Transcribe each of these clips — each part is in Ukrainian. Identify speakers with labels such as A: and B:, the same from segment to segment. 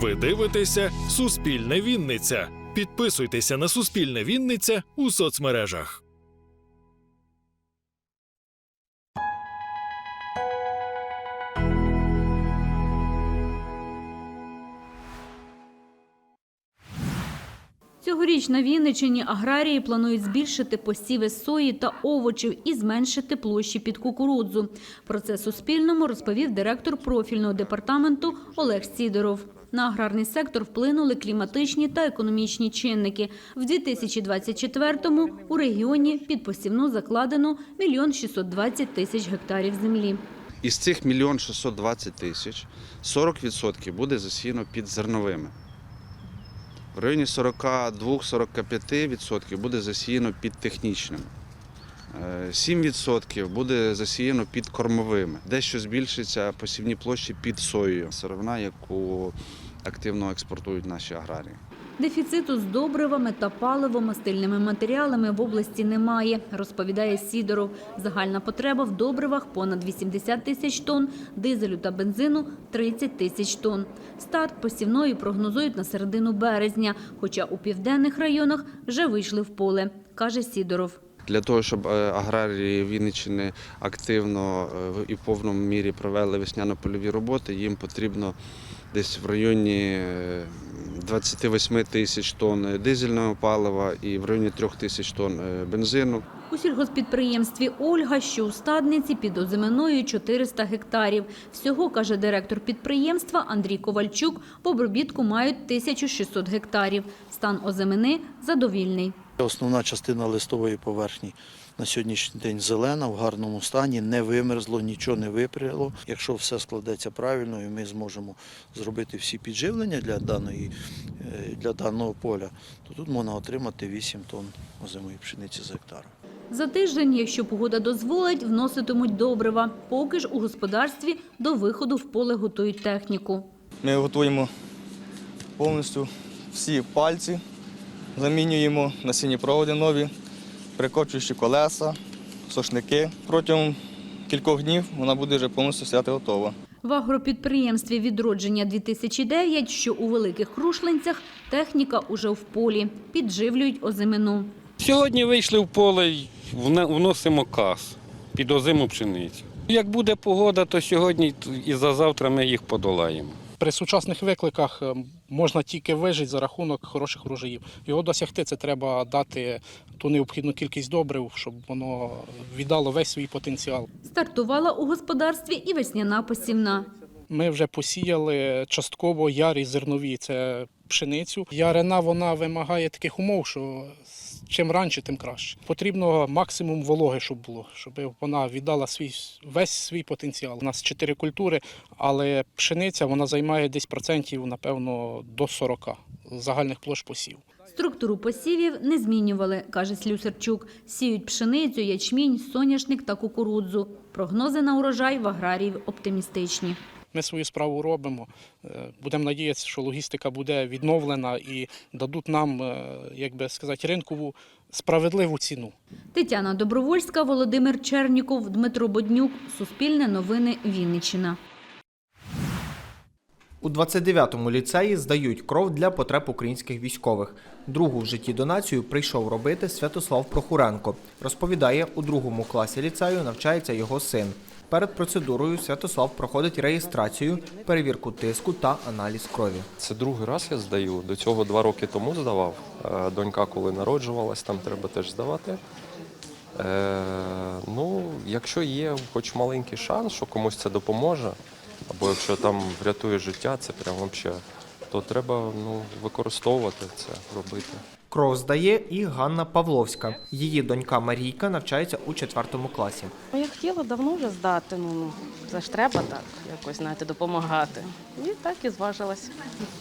A: Ви дивитеся Суспільне Вінниця. Підписуйтеся на Суспільне Вінниця у соцмережах.
B: Цьогоріч на Вінниччині аграрії планують збільшити посіви сої та овочів і зменшити площі під кукурудзу. Про це Суспільному розповів директор профільного департаменту Олег Сідоров. На аграрний сектор вплинули кліматичні та економічні чинники. В 2024-му у регіоні під посівну закладено мільйон 620 тисяч гектарів землі.
C: Із цих мільйон 620 тисяч 40% буде засіяно під зерновими. В районі 42-45% буде засіяно під технічними. Е, 7% буде засіяно під кормовими. Дещо збільшиться посівні площі під соєю. Сировина, яку активно експортують наші аграрії.
B: Дефіциту з добривами та паливо-мастильними матеріалами в області немає, розповідає Сідоров. Загальна потреба в добривах понад 80 тисяч тонн, дизелю та бензину – 30 тисяч тонн. Старт посівної прогнозують на середину березня, хоча у південних районах вже вийшли в поле, каже Сідоров.
C: Для того, щоб е, аграрії Вінниччини активно е, і в повному мірі провели весняно-польові роботи, їм потрібно десь в районі е, 28 тисяч тонн дизельного палива і в районі 3 тисяч тонн е, бензину.
B: У сільгоспідприємстві «Ольга», що у Стадниці, під озиминою 400 гектарів. Всього, каже директор підприємства Андрій Ковальчук, в обробітку мають 1600 гектарів. Стан озимини задовільний.
D: Основна частина листової поверхні на сьогоднішній день зелена, в гарному стані, не вимерзло, нічого не випряло. Якщо все складеться правильно і ми зможемо зробити всі підживлення для, даної, е, для даного поля, то тут можна отримати 8 тонн озимої пшениці з гектара.
B: За тиждень, якщо погода дозволить, вноситимуть добрива. Поки ж у господарстві до виходу в поле готують техніку.
E: Ми готуємо повністю всі пальці, замінюємо насінні проводи нові, прикочуючі колеса, сошники. Протягом кількох днів вона буде вже повністю стояти готова.
B: В агропідприємстві «Відродження-2009», що у Великих Крушлинцях, техніка уже в полі. Підживлюють озимину.
F: Сьогодні вийшли в поле й вносимо кас під озиму пшеницю. Як буде погода, то сьогодні і за завтра ми їх подолаємо.
G: При сучасних викликах е, можна тільки вижити за рахунок хороших врожаїв. Його досягти це треба дати ту необхідну кількість добрив, щоб воно віддало весь свій потенціал.
B: Стартувала у господарстві і весняна посівна.
G: Ми вже посіяли частково ярі зернові, це пшеницю. Ярина вона вимагає таких умов, що чим раніше, тим краще. Потрібно максимум вологи, щоб було, щоб вона віддала свій весь свій потенціал. У нас чотири культури, але пшениця вона займає десь процентів, напевно, до 40 загальних площ посів.
B: Структуру посівів не змінювали, каже Слюсарчук. Сіють пшеницю, ячмінь, соняшник та кукурудзу. Прогнози на урожай в аграріїв оптимістичні.
G: Ми свою справу робимо. Е, Будемо надіятися, що логістика буде відновлена і дадуть нам, е, як би сказати, ринкову справедливу ціну.
B: Тетяна Добровольська, Володимир Черніков, Дмитро Боднюк. Суспільне новини Вінниччина.
H: У 29-му ліцеї здають кров для потреб українських військових. Другу в житті донацію прийшов робити Святослав Прохуренко. Розповідає, у другому класі ліцею навчається його син. Перед процедурою Святослав проходить реєстрацію, перевірку тиску та аналіз крові.
I: Це другий раз я здаю. До цього два роки тому здавав. Е, Донька, коли народжувалась, там треба теж здавати. Е, ну, якщо є хоч маленький шанс, що комусь це допоможе, або якщо там врятує життя, це прям взагалі, то треба ну, використовувати це, робити.
H: Кров здає і Ганна Павловська. Її донька Марійка навчається у четвертому класі.
J: Ну, Я хотіла давно вже здати, ну, ну це ж треба так якось знаєте, допомагати. І так і зважилась.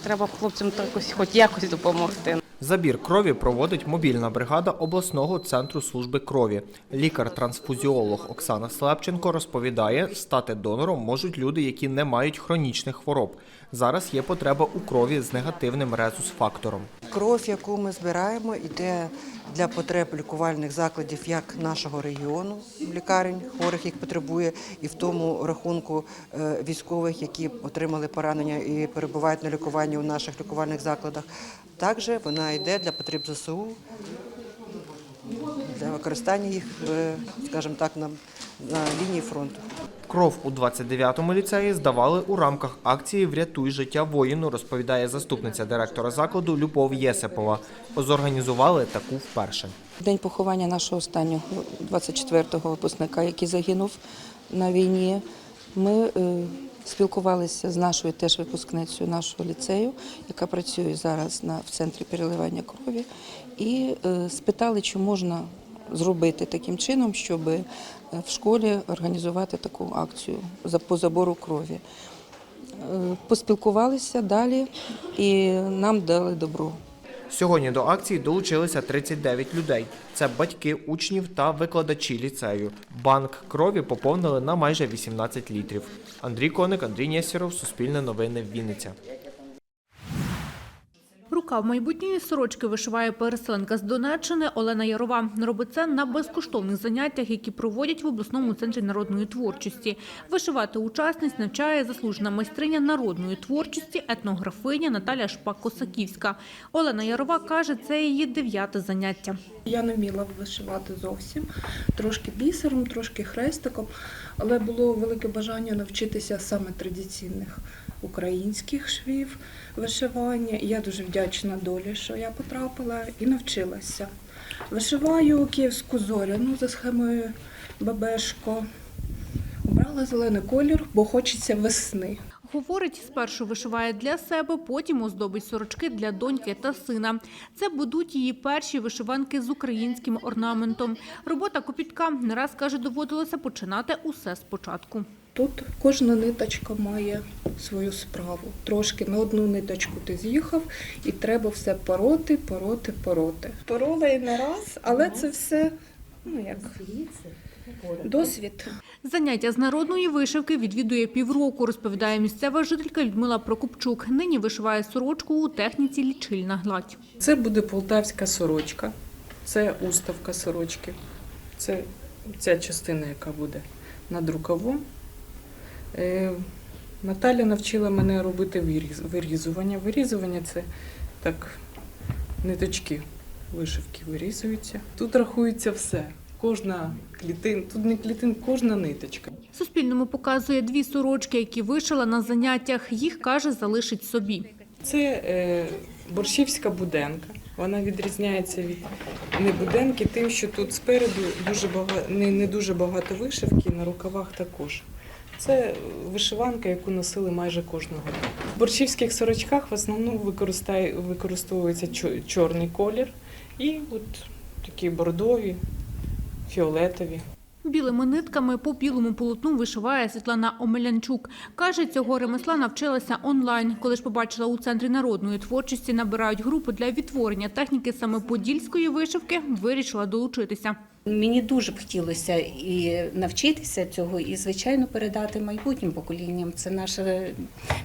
J: Треба хлопцям якось, хоч якось допомогти.
H: Забір крові проводить мобільна бригада обласного центру служби крові. Лікар-трансфузіолог Оксана Слепченко розповідає, стати донором можуть люди, які не мають хронічних хвороб. Зараз є потреба у крові з негативним резус-фактором.
K: Кров, яку ми збираємо, йде для потреб лікувальних закладів як нашого регіону лікарень, хворих їх потребує, і в тому рахунку е, військових, які отримали поранення і перебувають на лікуванні у наших лікувальних закладах. Також вона йде для потреб ЗСУ, для використання їх, е, скажімо так, на, на лінії фронту.
H: Кров у 29-му ліцеї здавали у рамках акції Врятуй життя воїну, розповідає заступниця директора закладу Любов Єсипова. Зорганізували таку вперше.
L: День поховання нашого останнього 24-го випускника, який загинув на війні. Ми е, спілкувалися з нашою теж випускницею нашого ліцею, яка працює зараз на, в центрі переливання крові, і е, спитали, чи можна зробити таким чином, щоб е, в школі організувати таку акцію по забору крові. Е, Поспілкувалися далі і нам дали добро.
H: Сьогодні до акції долучилися 39 людей. Це батьки учнів та викладачі ліцею. Банк крові поповнили на майже 18 літрів. Андрій Коник, Андрій Нєсіров, Суспільне новини, Вінниця.
M: Рука в майбутньої сорочки вишиває переселенка з Донеччини Олена Ярова. Робить це на безкоштовних заняттях, які проводять в обласному центрі народної творчості. Вишивати учасниць навчає заслужена майстриня народної творчості, етнографиня Наталя Шпак-Косаківська. Олена Ярова каже, це її дев'яте заняття.
N: Я не вміла вишивати зовсім, трошки бісером, трошки хрестиком, але було велике бажання навчитися саме традиційних українських швів вишивання. Я дуже вдячна долі, що я потрапила і навчилася. Вишиваю київську зоряну за схемою Бабешко. Обрала зелений колір, бо хочеться весни.
M: Говорить, спершу вишиває для себе, потім оздобить сорочки для доньки та сина. Це будуть її перші вишиванки з українським орнаментом. Робота копітка не раз каже, доводилося починати усе спочатку.
N: Тут кожна ниточка має свою справу. Трошки на одну ниточку ти з'їхав, і треба все пороти, пороти, пороти. Порола і не раз, але це все ну як досвід.
M: Заняття з народної вишивки відвідує півроку, розповідає місцева жителька Людмила Прокопчук. Нині вишиває сорочку у техніці лічильна гладь.
N: Це буде полтавська сорочка, це уставка сорочки. Це ця частина, яка буде над рукавом. Е, Наталя навчила мене робити вирізування. Вирізування це так ниточки вишивки вирізуються. Тут рахується все. Кожна клітин, тут не клітин, кожна ниточка.
M: Суспільному показує дві сорочки, які вишила на заняттях. Їх, каже, залишить собі.
N: Це е, борщівська буденка. Вона відрізняється від небуденки тим, що тут спереду дуже багато, не, не дуже багато вишивки, на рукавах також. Це вишиванка, яку носили майже кожного року. В борщівських сорочках в основному використовується чорний колір і от такі бордові, фіолетові.
M: Білими нитками по білому полотну вишиває Світлана Омелянчук. Каже, цього ремесла навчилася онлайн. Коли ж побачила у центрі народної творчості набирають групу для відтворення техніки саме подільської вишивки, вирішила долучитися.
O: Мені дуже б хотілося і навчитися цього, і звичайно передати майбутнім поколінням. Це наше,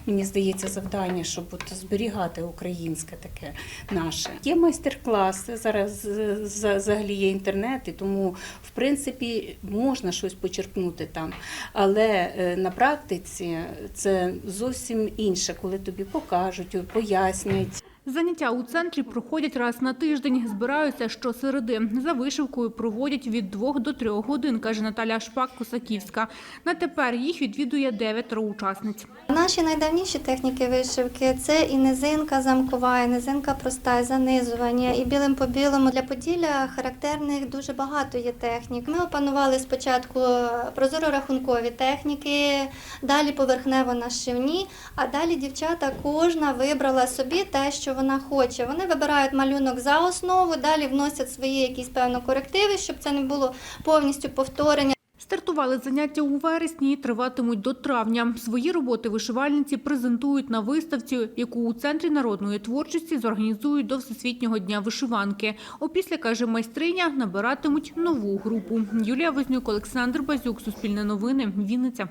O: мені здається, завдання, щоб от зберігати українське таке наше. Є майстер-класи зараз е, за- взагалі є інтернет, і тому в принципі можна щось почерпнути там. Але е, на практиці це зовсім інше, коли тобі покажуть, пояснять.
M: Заняття у центрі проходять раз на тиждень. Збираються щосереди. За вишивкою проводять від двох до трьох годин, каже Наталя Шпак-Косаківська. На тепер їх відвідує дев'ятеро учасниць.
P: Наші найдавніші техніки вишивки це і низинка замкова, і низинка проста, і занизування, і білим по білому. Для Поділля характерних дуже багато є технік. Ми опанували спочатку прозоро-рахункові техніки, далі поверхнево-нашивні, а далі дівчата кожна вибрала собі те, вона хоче. Вони вибирають малюнок за основу, далі вносять свої якісь певно корективи, щоб це не було повністю повторення.
M: Стартували заняття у вересні і триватимуть до травня. Свої роботи вишивальниці презентують на виставці, яку у Центрі народної творчості зорганізують до Всесвітнього дня вишиванки. Опісля, каже майстриня, набиратимуть нову групу. Юлія Вознюк, Олександр Базюк, Суспільне новини, Вінниця.